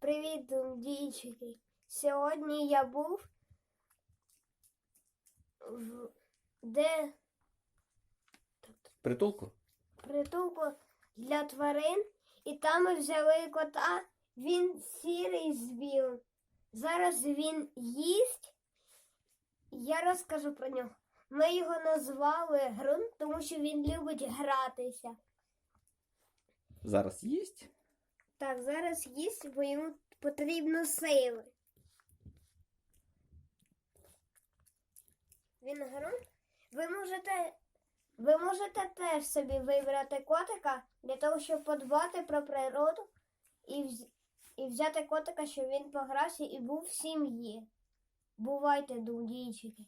Привіт, дійчики. Сьогодні я був в де Притулку? притулку для тварин, і там ми взяли кота. Він сірий з білим. Зараз він їсть. Я розкажу про нього. Ми його назвали Грунт, тому що він любить гратися. Зараз їсть? Так, зараз їсть, бо йому потрібно сили. Він грунт. Ви можете, ви можете теж собі вибрати котика для того, щоб подбати про природу і, вз- і взяти котика, щоб він погрався і був в сім'ї. Бувайте, дудійчики.